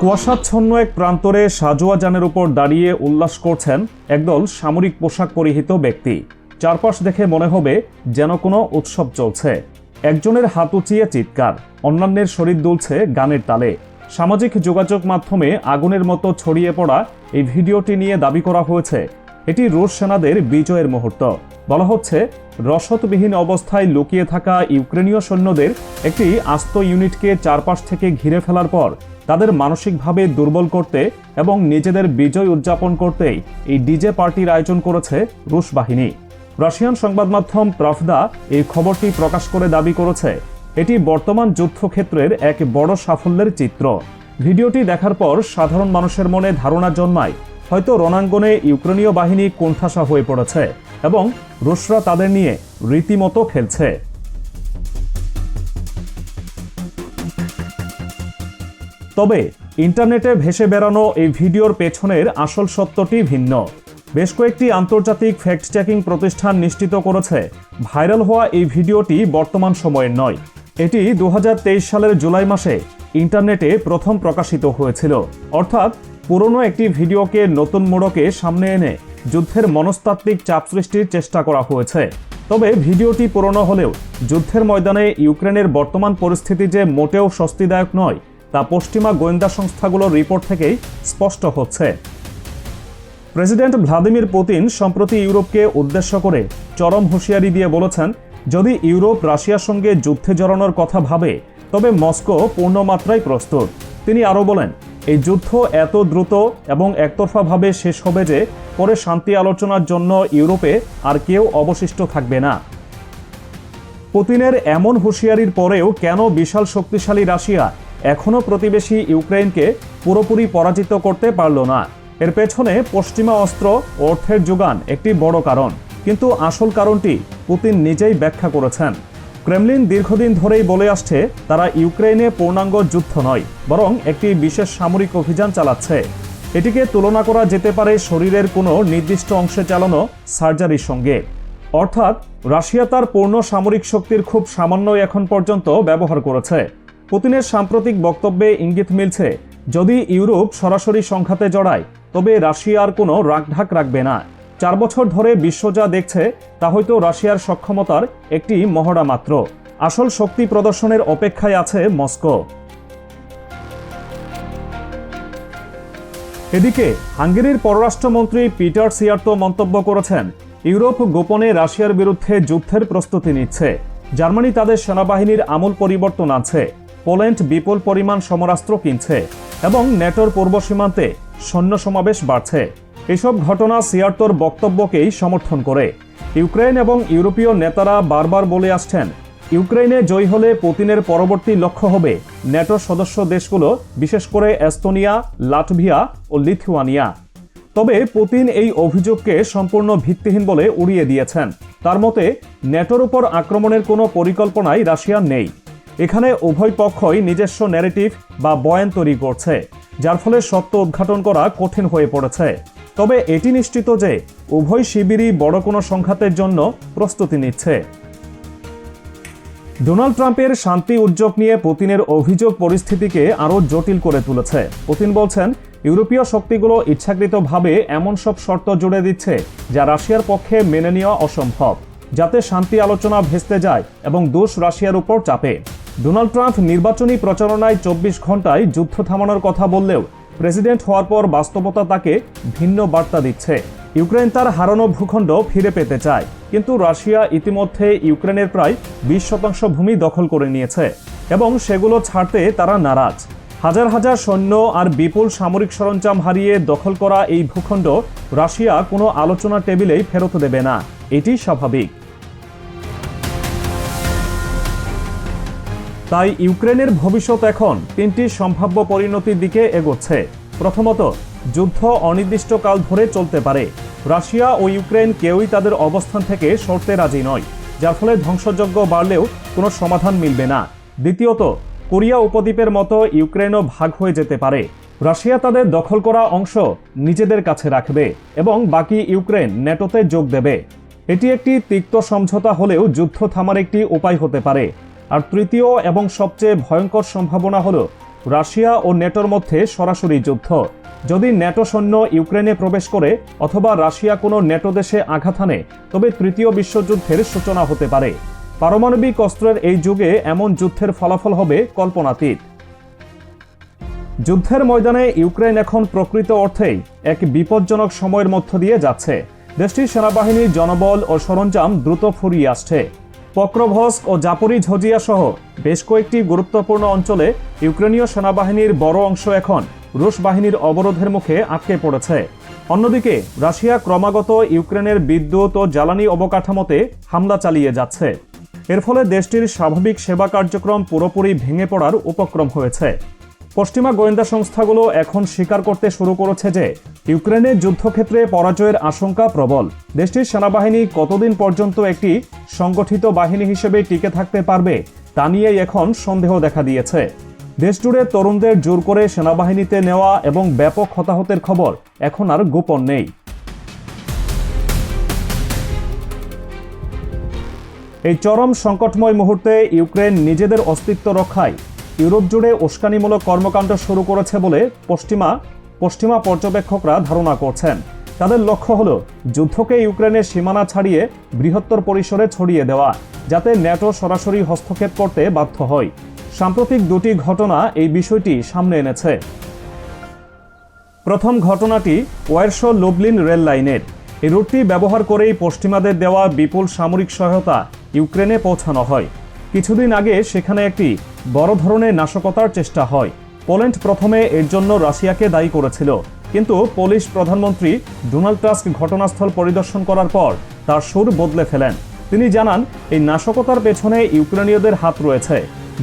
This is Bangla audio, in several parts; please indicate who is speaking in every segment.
Speaker 1: কুয়াশাচ্ছন্ন এক প্রান্তরে সাজোয়া যানের উপর দাঁড়িয়ে উল্লাস করছেন একদল সামরিক পোশাক পরিহিত ব্যক্তি। চারপাশ দেখে মনে হবে যেন কোনো উৎসব চলছে। একজনের হাত উঁচিয়ে চিৎকার, অন্যান্যের শরীর দুলছে গানের তালে। সামাজিক যোগাযোগ মাধ্যমে আগুনের মতো ছড়িয়ে পড়া এই ভিডিওটি নিয়ে দাবি করা হয়েছে। এটি রুশ সেনাদের বিজয়ের মুহূর্ত। বলা হচ্ছে, রসদবিহীন অবস্থায় লুকিয়ে থাকা ইউক্রেনীয় সৈন্যদের একটি আস্ত ইউনিটকে চারপাশ থেকে ঘিরে ফেলার পর তাদের মানসিকভাবে দুর্বল করতে এবং নিজেদের বিজয় উদযাপন করতেই এই ডিজে পার্টির আয়োজন করেছে রুশ বাহিনী। রাশিয়ান সংবাদ মাধ্যম প্রাফদা এই খবরটি প্রকাশ করে দাবি করেছে, এটি বর্তমান যুদ্ধক্ষেত্রের এক বড় সাফল্যের চিত্র। ভিডিওটি দেখার পর সাধারণ মানুষের মনে ধারণা জন্মায়, হয়তো রণাঙ্গনে ইউক্রেনীয় বাহিনী কোণঠাসা হয়ে পড়েছে এবং রুশরা তাদের নিয়ে রীতিমতো খেলছে। তবে ইন্টারনেটে ভেসে বেড়ানো এই ভিডিওর পেছনের আসল সত্যটি ভিন্ন। বেশ কয়েকটি আন্তর্জাতিক ফ্যাক্ট চেকিং প্রতিষ্ঠান নিশ্চিত করেছে, ভাইরাল হওয়া এই ভিডিওটি বর্তমান সময়ের নয়। এটি দু হাজার তেইশ সালের জুলাই মাসে ইন্টারনেটে প্রথম প্রকাশিত হয়েছিল। অর্থাৎ পুরনো একটি ভিডিওকে নতুন মোড়কে সামনে এনে যুদ্ধের মনস্তাত্ত্বিক চাপ সৃষ্টির চেষ্টা করা হয়েছে। তবে ভিডিওটি পুরনো হলেও যুদ্ধের ময়দানে ইউক্রেনের বর্তমান পরিস্থিতি যে মোটেও স্বস্তিদায়ক নয় তা পশ্চিমা গোয়েন্দা সংস্থাগুলোর রিপোর্ট থেকেই স্পষ্ট হচ্ছে। প্রেসিডেন্ট ভ্লাদিমির পুতিন সম্প্রতি ইউরোপকে উদ্দেশ্য করে চরম হুঁশিয়ারি দিয়ে বলেছেন, যদি ইউরোপ রাশিয়ার সঙ্গে যুদ্ধে জড়ানোর কথা ভাবে, তবে মস্কো পূর্ণমাত্রায় প্রস্তুত। তিনি আরও বলেন, এই যুদ্ধ এত দ্রুত এবং একতরফাভাবে শেষ হবে যে পরে শান্তি আলোচনার জন্য ইউরোপে আর কেউ অবশিষ্ট থাকবে না। পুতিনের এমন হুঁশিয়ারির পরেও কেন বিশাল শক্তিশালী রাশিয়া এখনও প্রতিবেশী ইউক্রেনকে পুরোপুরি পরাজিত করতে পারল না। এর পেছনে পশ্চিমা অস্ত্র, অর্থের যোগান একটি বড় কারণ। কিন্তু আসল কারণটি পুতিন নিজেই ব্যাখ্যা করেছেন। ক্রেমলিন দীর্ঘদিন ধরেই বলে আসছে, তারা ইউক্রেনে পূর্ণাঙ্গ যুদ্ধ নয়, বরং একটি বিশেষ সামরিক অভিযান চালাচ্ছে। এটিকে তুলনা করা যেতে পারে শরীরের কোনো নির্দিষ্ট অংশে চালানো সার্জারির সঙ্গে। অর্থাৎ, রাশিয়া তার পূর্ণ সামরিক শক্তির খুব সামান্যই এখন পর্যন্ত ব্যবহার করেছে। পুতিনের সাম্প্রতিক বক্তব্যে ইঙ্গিত মিলছে, যদি ইউরোপ সরাসরি সংঘাতে জড়ায়, তবে রাশিয়ার কোনো রাগঢাক রাখবে না। চার বছর ধরে বিশ্ব যা দেখছে, তা হয়তো রাশিয়ার সক্ষমতার একটি মহড়া মাত্র। আসল শক্তি প্রদর্শনের অপেক্ষায় আছে মস্কো। এদিকে, হাঙ্গেরির পররাষ্ট্রমন্ত্রী পিটার সিয়ার্তো মন্তব্য করেছেন, ইউরোপ গোপনে রাশিয়ার বিরুদ্ধে যুদ্ধের প্রস্তুতি নিচ্ছে। জার্মানি তাদের সেনাবাহিনীর আমূল পরিবর্তন আছে পোল্যান্ড বিপুল পরিমাণ সমরাস্ত্র কিনছে এবং নেটোর পূর্ব সীমান্তে সৈন্য সমাবেশ বাড়ছে। এসব ঘটনা সিয়ার্তোর বক্তব্যকেই সমর্থন করে। ইউক্রেন এবং ইউরোপীয় নেতারা বারবার বলে আসছেন ইউক্রেনে জয়ী হলে পুতিনের পরবর্তী লক্ষ্য হবে ন্যাটো সদস্য দেশগুলো, বিশেষ করে এস্তোনিয়া, লাটভিয়া ও লিথুয়ানিয়া। তবে পুতিন এই অভিযোগকে সম্পূর্ণ ভিত্তিহীন বলে উড়িয়ে দিয়েছেন। তার মতে ন্যাটোর উপর আক্রমণের কোনো পরিকল্পনাই রাশিয়ার নেই। এখানে উভয় পক্ষই নিজস্ব ন্যারেটিভ বা বয়ান তৈরি করছে, যার ফলে সত্য উদ্ঘাটন করা কঠিন হয়ে পড়েছে। তবে এটি নিশ্চিত যে উভয় শিবিরই বড় কোনো সংঘাতের জন্য প্রস্তুতি নিচ্ছে। ডোনাল্ড ট্রাম্পের শান্তি উদ্যোগ নিয়ে পুতিনের অভিযোগ পরিস্থিতিকে আরও জটিল করে তুলেছে। পুতিন বলছেন, ইউরোপীয় শক্তিগুলো ইচ্ছাকৃতভাবে এমন সব শর্ত জুড়ে দিচ্ছে যা রাশিয়ার পক্ষে মেনে নেওয়া অসম্ভব, যাতে শান্তি আলোচনা ভেস্তে যায় এবং দোষ রাশিয়ার উপর চাপে। ডোনাল্ড ট্রাম্প নির্বাচনী প্রচারণায় চব্বিশ ঘন্টায় যুদ্ধ থামানোর কথা বললেও প্রেসিডেন্ট হওয়ার পর বাস্তবতা তাকে ভিন্ন বার্তা দিচ্ছে। ইউক্রেন তার হারানো ভূখণ্ড ফিরে পেতে চায়, কিন্তু রাশিয়া ইতিমধ্যে ইউক্রেনের প্রায় বিশ শতাংশ ভূমি দখল করে নিয়েছে এবং সেগুলো ছাড়তে তারা নারাজ। হাজার হাজার সৈন্য আর বিপুল সামরিক সরঞ্জাম হারিয়ে দখল করা এই ভূখণ্ড রাশিয়া কোনো আলোচনা টেবিলেই ফেরত দেবে না। এটি স্বাভাবিক। তাই ইউক্রেনের ভবিষ্যৎ এখন তিনটি সম্ভাব্য পরিণতির দিকে এগোচ্ছে। প্রথমত, যুদ্ধ অনির্দিষ্টকাল ধরে চলতে পারে। রাশিয়া ও ইউক্রেন কেউই তাদের অবস্থান থেকে সরতে রাজি নয়, যার ফলে ধ্বংসযজ্ঞ বাড়লেও কোনো সমাধান মিলবে না। দ্বিতীয়ত, কোরিয়া উপদ্বীপের মতো ইউক্রেনও ভাগ হয়ে যেতে পারে। রাশিয়া তাদের দখল করা অংশ নিজেদের কাছে রাখবে এবং বাকি ইউক্রেন নেটোতে যোগ দেবে। এটি একটি তিক্ত সমঝোতা হলেও যুদ্ধ থামার একটি উপায় হতে পারে। আর তৃতীয় এবং সবচেয়ে ভয়ঙ্কর সম্ভাবনা হল রাশিয়া ও নেটোর মধ্যে সরাসরি যুদ্ধ। যদি ন্যাটো সৈন্য ইউক্রেনে প্রবেশ করে অথবা রাশিয়া কোনো নেটো দেশে আঘাত হানে, তবে তৃতীয় বিশ্বযুদ্ধের সূচনা হতে পারে। পারমাণবিক অস্ত্রের এই যুগে এমন যুদ্ধের ফলাফল হবে কল্পনাতীত। যুদ্ধের ময়দানে ইউক্রেন এখন প্রকৃত অর্থেই এক বিপজ্জনক সময়ের মধ্য দিয়ে যাচ্ছে। দেশটির সেনাবাহিনীর জনবল ও সরঞ্জাম দ্রুত ফুরিয়ে আসছে। পক্রভস্ক ও জাপরি ঝজিয়া সহ বেশ কয়েকটি গুরুত্বপূর্ণ অঞ্চলে ইউক্রেনীয় সেনাবাহিনীর বড় অংশ এখন রুশ বাহিনীর অবরোধের মুখে আটকে পড়েছে। অন্যদিকে, রাশিয়া ক্রমাগত ইউক্রেনের বিদ্যুৎ ও জ্বালানি অবকাঠামোতে হামলা চালিয়ে যাচ্ছে। এর ফলে দেশটির স্বাভাবিক সেবা কার্যক্রম পুরোপুরি ভেঙে পড়ার উপক্রম হয়েছে। পশ্চিমা গোয়েন্দা সংস্থাগুলো এখন স্বীকার করতে শুরু করেছে যে ইউক্রেনের যুদ্ধক্ষেত্রে পরাজয়ের আশঙ্কা প্রবল। দেশটির সেনাবাহিনী কতদিন পর্যন্ত একটি সংগঠিত বাহিনী হিসেবে টিকে থাকতে পারবে, তা নিয়েই এখন সন্দেহ দেখা দিয়েছে। দেশজুড়ে তরুণদের জোর করে সেনাবাহিনীতে নেওয়া এবং ব্যাপক হতাহতের খবর এখন আর গোপন নেই। এই চরম সংকটময় মুহূর্তে ইউক্রেন নিজেদের অস্তিত্ব রক্ষায় ইউরোপ জুড়ে উস্কানিমূলক কর্মকাণ্ড শুরু করেছে বলে পশ্চিমা পশ্চিমা পর্যবেক্ষকরা ধারণা করছেন। তাদের লক্ষ্য হল যুদ্ধকে ইউক্রেনের সীমানা ছাড়িয়ে বৃহত্তর পরিসরে ছড়িয়ে দেওয়া, যাতে ন্যাটো সরাসরি হস্তক্ষেপ করতে বাধ্য হয়। সাম্প্রতিক দুটি ঘটনা এই বিষয়টি সামনে এনেছে। প্রথম ঘটনাটি ওয়ারশো লুবলিন রেল লাইনের। এই রুটটি ব্যবহার করেই পশ্চিমাদের দেওয়া বিপুল সামরিক সহায়তা ইউক্রেনে পৌঁছানো হয়। কিছুদিন আগে সেখানে একটি বড় ধরনের নাশকতার চেষ্টা হয়। পোল্যান্ড প্রথমে এর জন্য রাশিয়াকে দায়ী করেছিল, কিন্তু পোলিশ প্রধানমন্ত্রী ডোনাল্ড টাস্ক ঘটনাস্থল পরিদর্শন করার পর তার সুর বদলে ফেলেন। তিনি জানান, এই নাশকতার পেছনে ইউক্রেনীয়দের হাত রয়েছে।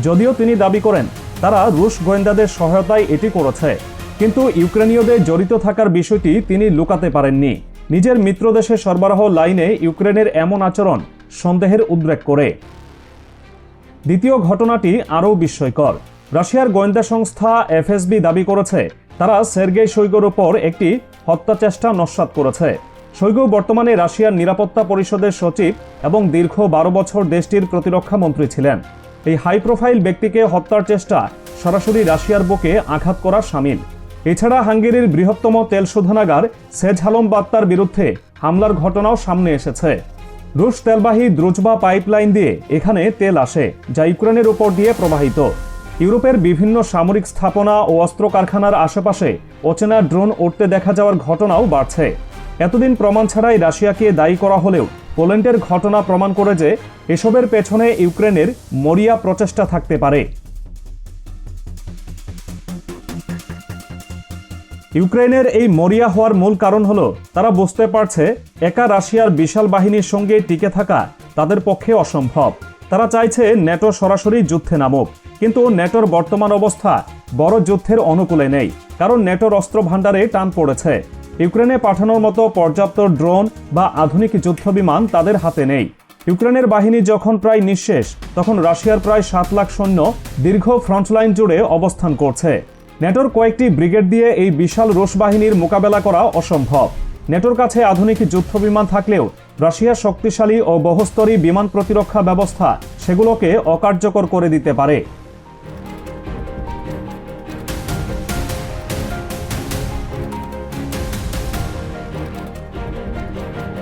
Speaker 1: যদিও তিনি দাবি করেন, তারা রুশ গোয়েন্দাদের সহায়তায় এটি করেছে, কিন্তু ইউক্রেনীয়দের জড়িত থাকার বিষয়টি তিনি লুকাতে পারেননি। নিজের মিত্র দেশে সরবরাহ লাইনে ইউক্রেনের এমন আচরণ সন্দেহের উদ্রেক করে। দ্বিতীয় ঘটনাটি আরও বিস্ময়কর। রাশিয়ার গোয়েন্দা সংস্থা এফএসবি দাবি করেছে, তারা সের্গেই শৈগোর ওপর একটি হত্যা চেষ্টা নস্যাৎ করেছে। শৈগো বর্তমানে রাশিয়ার নিরাপত্তা পরিষদের সচিব এবং দীর্ঘ বারো বছর দেশটির প্রতিরক্ষা মন্ত্রী ছিলেন। এই হাই প্রোফাইল ব্যক্তিকে হত্যার চেষ্টা সরাসরি রাশিয়ার বুকে আঘাত করা সামিল। এছাড়া হাঙ্গেরির বৃহত্তম তেল শোধনাগার সেজ হালম বাত্তার বিরুদ্ধে হামলার ঘটনাও সামনে এসেছে। রুশ তেলবাহী দ্রুজবা পাইপলাইন দিয়ে এখানে তেল আসে, যা ইউক্রেনের উপর দিয়ে প্রবাহিত। ইউরোপের বিভিন্ন সামরিক স্থাপনা ও অস্ত্র কারখানার আশেপাশে অচেনা ড্রোন উঠতে দেখা যাওয়ার ঘটনাও বাড়ছে। এতদিন প্রমাণ ছাড়াই রাশিয়াকে দায়ী করা হলেও পোল্যান্ডের ঘটনা প্রমাণ করে যে এসবের পেছনে ইউক্রেনের মরিয়া প্রচেষ্টা থাকতে পারে। ইউক্রেনের এই মরিয়া হওয়ার মূল কারণ হলো, তারা বুঝতে পারছে একা রাশিয়ার বিশাল বাহিনীর সঙ্গে টিকে থাকা তাদের পক্ষে অসম্ভব। তারা চাইছে ন্যাটো সরাসরি যুদ্ধে নামুক, কিন্তু ন্যাটোর বর্তমান অবস্থা বড় যুদ্ধের অনুকূলে নেই, কারণ ন্যাটোর অস্ত্র ভাণ্ডারে টান পড়েছে। ইউক্রেনে পাঠানোর মতো পর্যাপ্ত ড্রোন বা আধুনিক যুদ্ধবিমান তাদের হাতে নেই। ইউক্রেনের বাহিনী যখন প্রায় নিঃশেষ, তখন রাশিয়ার প্রায় সাত লাখ সৈন্য দীর্ঘ ফ্রন্টলাইন জুড়ে অবস্থান করছে। নেটোর কয়েকটি ব্রিগেড দিয়ে এই বিশাল রুশ বাহিনীর মোকাবেলা করা অসম্ভব। নেটোর কাছে আধুনিক যুদ্ধ বিমান থাকলেও রাশিয়ার শক্তিশালী ও বহুস্তরী বিমান প্রতিরক্ষা ব্যবস্থা সেগুলোকে অকার্যকর করে দিতে পারে।